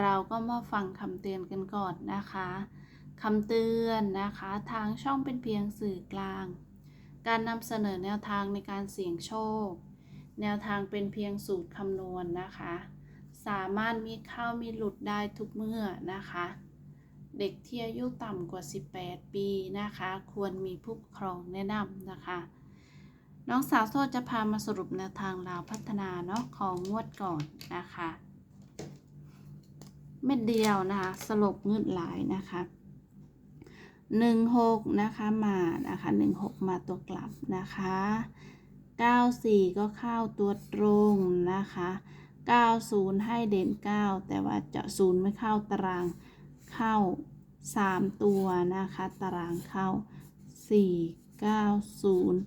เราก็มาฟังคำเตือนกันก่อนนะคะคำเตือนนะคะทางช่องเป็นเพียงสื่อกลาง การนำเสนอแนวทางในการเสี่ยงโชค แนวทางเป็นเพียงสูตรคำนวณนะคะ สามารถมีเข้ามีหลุดได้ทุกเมื่อนะคะ เด็กที่อายุต่ำกว่า 18 ปีนะคะ ควรมีผู้ปกครองแนะนำนะคะ น้องสาวโซจะพามาสรุปแนวทางลาวพัฒนาเนาะของงวดก่อนนะคะ เม็ดเดียวนะคะ สลบเงืดหลายนะคะหนึ่งหกนะคะมานะคะหนึ่งหกมาตัวกลับนะคะเก้าสี่ก็เข้าตัวตรงนะคะเก้าศูนย์ให้เด่นเก้าแต่ว่าจะศูนย์ไม่เข้าตารางเข้าสามตัวนะคะ ตารางเข้าสี่เก้าศูนย์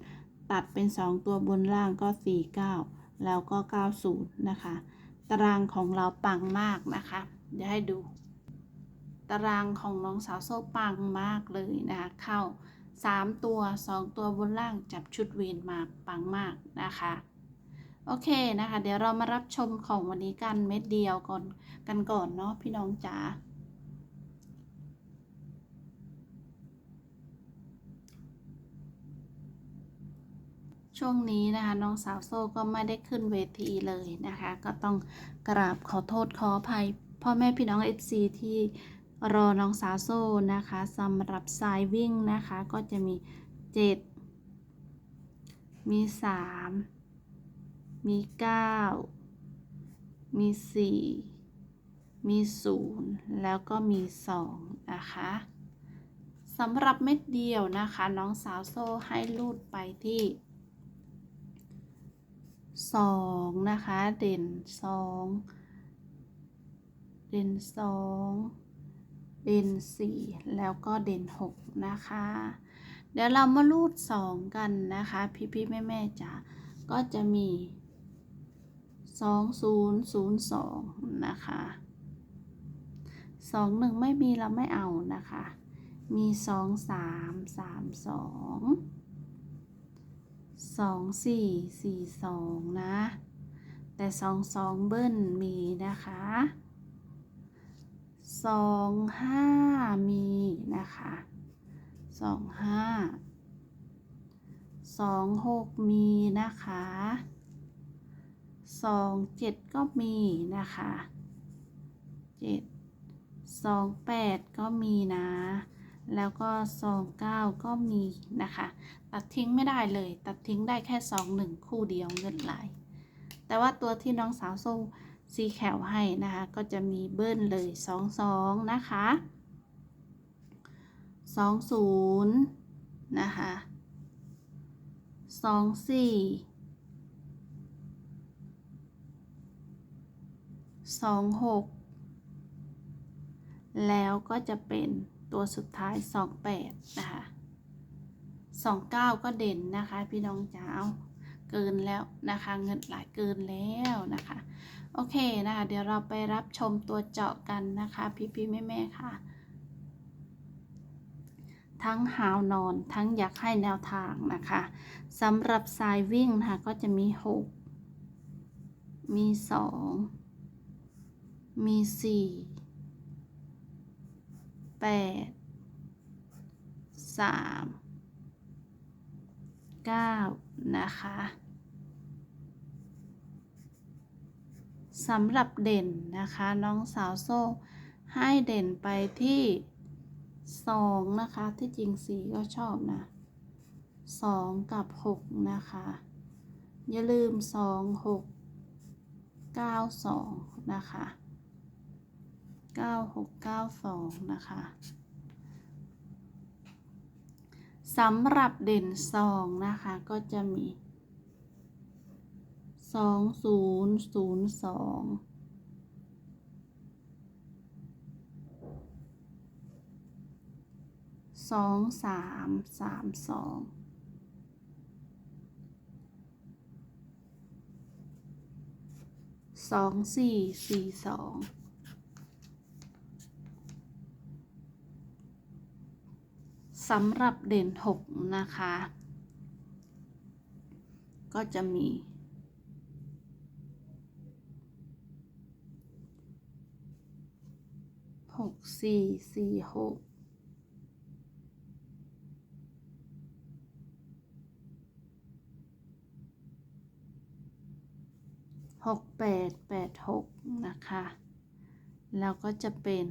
ตัดเป็นสองตัวบนล่างก็สี่เก้าแล้วก็เก้าศูนย์นะคะ ตารางของเราปังมากนะคะ เดี๋ยวให้ดู ตารางของน้องสาวโซ่ปังมากเลยนะคะเข้า 3 ตัว 2 ตัวบนล่างจับชุดเวนมาปังมากนะคะโอเคนะคะ เดี๋ยวเรามารับชมของวันนี้กันเม็ดเดียวก่อนกันก่อนเนาะพี่น้องจ๋าช่วงนี้นะคะน้องสาวโซ่ก็ไม่ได้ขึ้นเวทีเลยนะคะ ก็ต้องกราบขอโทษขออภัย พ่อแม่พี่น้อง FC ที่รอน้องสาวโซ่นะคะสำหรับสายวิ่งนะคะ ก็จะมี 7 มี 3 มี 9 มี 4 มี 0 แล้วก็มี 2 นะคะสำหรับเม็ดเดียวนะคะ น้องสาวโซ่ให้ลูดไปที่สองนะคะ เด่นสอง เด่นสองเด่นสี่แล้วก็เด่นหกนะคะ เดี๋ยวเรามาลูดสองกันนะคะ พี่พี่แม่แม่จ๋าก็จะมีสองศูนย์ศูนย์สองนะคะสองหนึ่งไม่มีเราไม่เอานะคะ มีสองสามสามสองสองสี่สี่สองนะ แต่สองสองเบิ้ลมีนะคะ สองห้ามีนะคะสองห้าสองหกมีนะคะสองเจ็ดก็มีนะคะเจ็ดสองแปดก็มีนะ แล้วก็สองเก้าก็มีนะคะ ตัดทิ้งไม่ได้เลย ตัดทิ้งได้แค่สองหนึ่งคู่เดียวเงินไหลแต่ว่าตัวที่น้องสาวโซ่ ซีแขวให้นะคะ ก็จะมีเบิ้ลเลยสองสองนะคะสองศูนย์นะคะสองสี่สองหกแล้วก็จะเป็นตัวสุดท้าย 28 นะคะ 29 ก็เด่นนะคะ พี่น้องจ๋า เกินแล้วนะคะ เงินหลายเกินแล้วนะคะ โอเคนะคะ เดี๋ยวเราไปรับชมตัวเจาะกันนะคะ พี่พี่แม่แม่ค่ะ ทั้งหาวนอนทั้งอยากให้แนวทางนะคะสำหรับสายวิ่งนะคะก็จะมี6มี2มี4แปดสามเก้า นะคะสำหรับเด่นนะคะ น้องสาวโซ่ให้เด่นไปที่สองนะคะ ที่จริงสีก็ชอบนะสองกับหกนะคะ อย่าลืมสองหกเก้าสองนะคะ9692นะคะ สำหรับเด่นสองนะคะ ก็จะมี2002สองสามสามสองสองสี่สี่สอง สำหรับเด่นหกนะคะ ก็จะมี หกสี่สี่หกหกแปดแปดหกนะคะ แล้วก็จะเป็น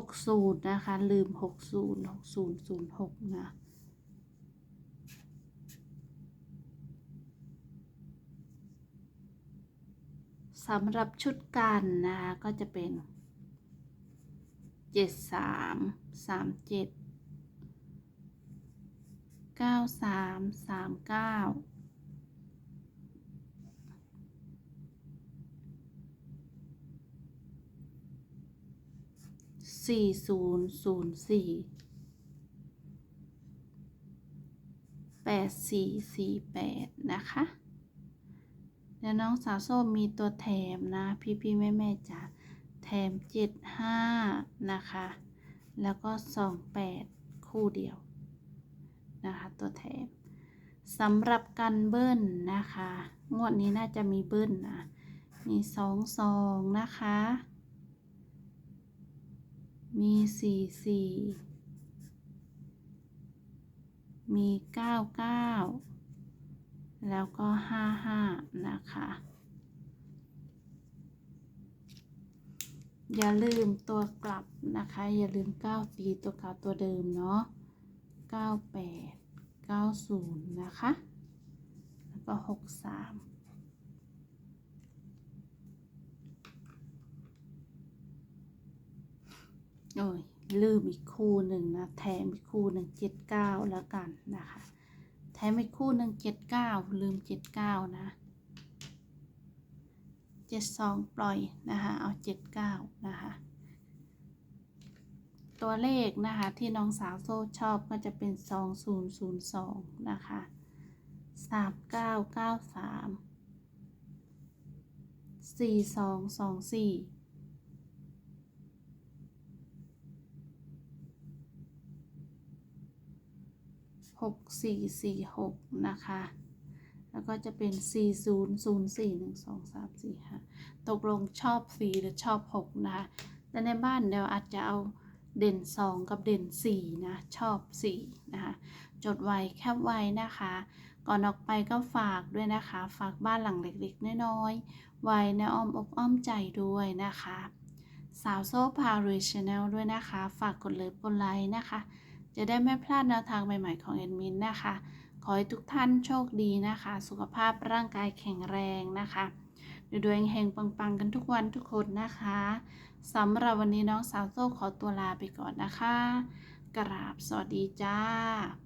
60 นะคะ ลืม 60 60 06 นะสำหรับชุดกันนะคะก็จะเป็น 73 37 93 39 สี่ศูนย์ศูนย์สี่แปดสี่สี่แปดนะคะแล้วน้องสาวส้มมีตัวแถมนะ พี่พี่แม่แม่จ๋าแถมเจ็ดห้านะคะ แล้วก็สองแปดคู่เดียวนะคะ ตัวแถมสำหรับกันเบิ้ลนะคะ งวดนี้น่าจะมีเบิ้ลนะ มีสองสองนะคะ มีสี่สี่มีเก้าเก้าแล้วก็ห้าห้านะคะ อย่าลืมตัวกลับนะคะ อย่าลืม9ปีตัวเก่าตัวเดิมเนาะ98 90นย์นะคะ แล้วก็63 โอ้ยลืมอีกคู่หนึ่งนะแถมอีกคู่หนึ่ง79แล้วกันนะคะ แถมอีกคู่หนึ่งเจ็ดเก้าลืมเจ็ดเก้านะเจ็ดสองปล่อยนะคะเอาเจ็ดเก้านะคะตัวเลขนะคะที่น้องสาวโซ่ชอบก็จะเป็นสองศูนย์ศูนย์สองนะคะสามเก้าเก้าสามสี่สองสองสี่ หกสี่สี่หกนะคะ แล้วก็จะเป็นสี่ศูนย์ศูนย์สี่หนึ่งสองสามสี่ห้าตกลงชอบสี่หรือชอบหกนะคะ แต่ในบ้านเดี๋ยวอาจจะเอาเด่นสองกับเด่นสี่นะ ชอบสี่นะคะ จดไว้แคปไว้นะคะ ก่อนออกไปก็ฝากด้วยนะคะ ฝากบ้านหลังเล็กๆ น้อยๆ ไว้ในอ้อมอกอ้อมใจด้วยนะคะ สาวโซ่พาริชแนลด้วยนะคะ ฝากกดเลิฟกดไลค์นะคะ จะได้ไม่พลาดแนวทางใหม่ๆของแอดมินนะคะ ขอให้ทุกท่านโชคดีนะคะ สุขภาพร่างกายแข็งแรงนะคะดูดวงแห่งปังๆ กันทุกวันทุกคนนะคะสำหรับวันนี้น้องสาวโซ่ขอตัวลาไปก่อนนะคะ กราบสวัสดีจ้า